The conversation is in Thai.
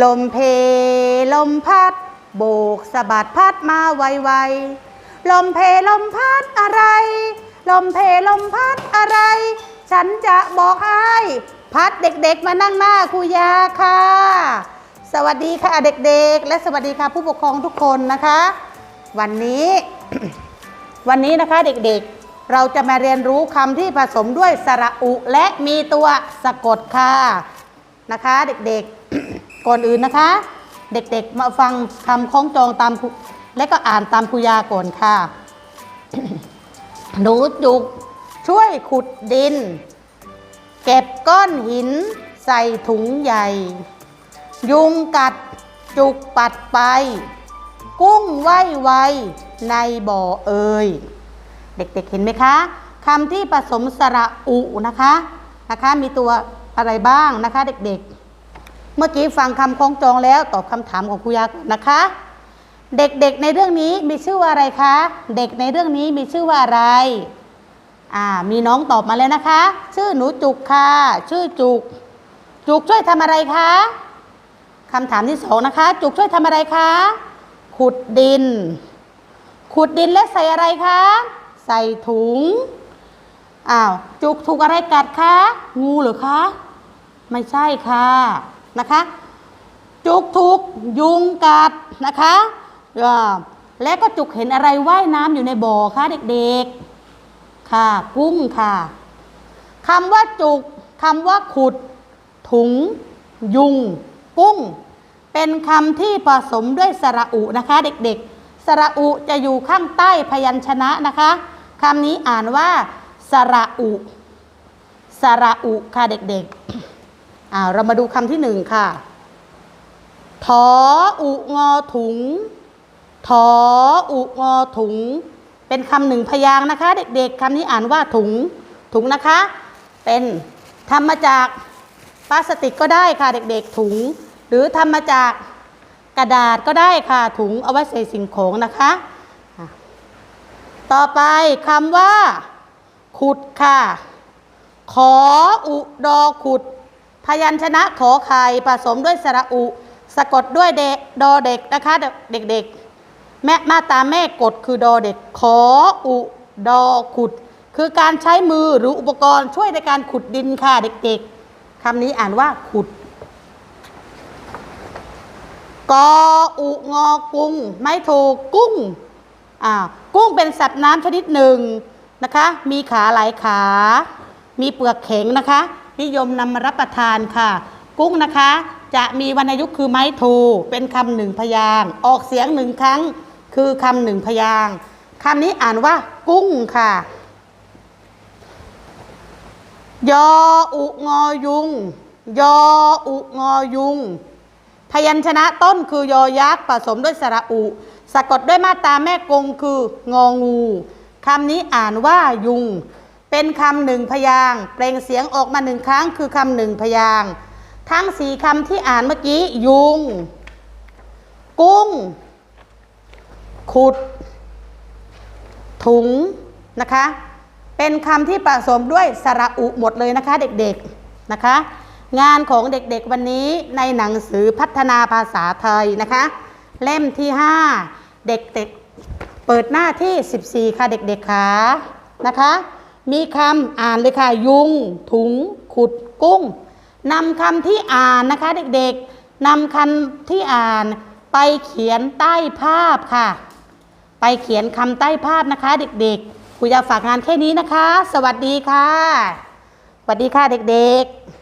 ลมเพลมพัด โบกสะบัดพัดมาไวๆ ลมเพลมพัดอะไร ลมเพลมพัดอะไร ฉันจะบอกให้ พัดเด็กๆมานั่งหน้าครูยาค่ะ สวัสดีค่ะเด็กๆ และสวัสดีค่ะผู้ปกครองทุกคนนะคะ วันนี้ วันนี้นะคะเด็กๆ เราจะมาเรียนรู้คำที่ผสมด้วยสระอุและมีตัวสะกดค่ะนะคะ เด็กๆ ก่อนอื่นนะคะ เด็กๆมาฟังคำคล้องจองตามและก็อ่านตามครูยาก่อนค่ะ หนูจุกช่วยขุดดิน เก็บก้อนหินใส่ถุงใหญ่ ยุงกัดจุกปัดไป กุ้งว่ายไวในบ่อเอ่ยเด็กๆเห็นไหมคะคำที่ผสมสระอุนะคะนะคะ มีตัวอะไรบ้างนะคะเด็กๆ เมื่อกี้ฟังคำคล้องจองแล้วตอบคำถามของครูยาก่อนนะคะ เด็กๆในเรื่องนี้มีชื่อว่าอะไรคะ เด็กในเรื่องนี้มีชื่อว่าอะไร อ่า มีน้องตอบมาแล้วนะคะ ชื่อหนูจุกค่ะ ชื่อจุก จุกช่วยทำอะไรคะคำถามที่สองนะคะ จุกช่วยทำอะไรคะ ขุดดิน ขุดดินและใส่อะไรคะ ใส่ถุง อ้าว จุกถูกอะไรกัดคะ งูเหรือคะ ไม่ใช่ค่ะ นะคะ จุกถูกยุงกัดนะคะและก็จุกเห็นอะไรว่ายน้ำอยู่ในบ่อคะเด็กๆ ค่ะ กุ้งค่ะคำว่าจุกคำว่าขุด ถุง ยุง กุ้ง เป็นคำที่ผสมด้วยสระอุนะคะ เด็กๆ สระอุจะอยู่ข้างใต้พยัญชนะนะคะคำนี้อ่านว่าสระอุสระอุค่ะเด็กๆ เรามาดูคำที่หนึ่งค่ะ ถออุงอถุง ถออุงอถุง เป็นคำหนึ่งพยางค์นะคะ เด็กๆคำนี้อ่านว่าถุง ถุงนะคะ เป็นทำมาจากพลาสติกก็ได้ค่ะเด็กๆถุง หรือทำมาจากกระดาษก็ได้ค่ะถุงเอาไว้ใส่สิ่งของนะคะอะต่อไปคำว่า ขุดค่ะ ขออุดอขุด พยัญชนะขอไข่ผสมด้วยสระอุ สะกดด้วยเดดอเด็กนะคะเด็กๆ แม่มาตาแม่กดคือดอเด็ก ขออุดอขุด คือการใช้มือหรืออุปกรณ์ช่วยในการขุดดินค่ะเด็กๆคำนี้อ่านว่าขุดกออุงอกุ้ง ไม่ถูกกุ้งอ่ากุ้งเป็นสัตว์น้ำชนิดหนึ่งนะคะ มีขาหลายขา มีเปลือกแข็งนะคะ นิยมนำมารับประทานค่ะ กุ้งนะคะ จะมีวรรณยุกต์คือไม้โทเป็นคำหนึ่งพยาง ออกเสียงหนึ่งครั้ง คือคำหนึ่งพยางค์คำนี้อ่านว่า กุ้งค่ะ ยออุงอยุง ยออุงอยุง พยัญชนะต้นคือยอยักษ์ผสมด้วยสระอุ สะกดด้วยมาตราแม่กงคืององูคำนี้อ่านว่ายุง เป็นคำหนึ่งพยางเปล่งเสียงออกมาหนึ่งครั้งคือคำหนึ่งพยางทั้งสี่คำที่อ่านเมื่อกี้ ยุง กุ้ง ขุด ถุงนะคะ เป็นคำที่ผสมด้วยสระอุหมดเลยนะคะเด็กๆนะคะ งานของเด็กๆวันนี้ในหนังสือพัฒนาภาษาไทยนะคะ เล่มที่ 5 เด็กๆเปิดหน้าที่ 14 ค่ะเด็กๆค่ะนะคะ มีคำอ่านเลยค่ะ ยุง ถุง ขุดกุ้งนำคำที่อ่านนะคะเด็กๆนำคำที่อ่านไปเขียนใต้ภาพค่ะ ไปเขียนคำใต้ภาพนะคะ เด็กๆครูจะฝากงานแค่นี้นะคะ สวัสดีค่ะ สวัสดีค่ะเด็กๆ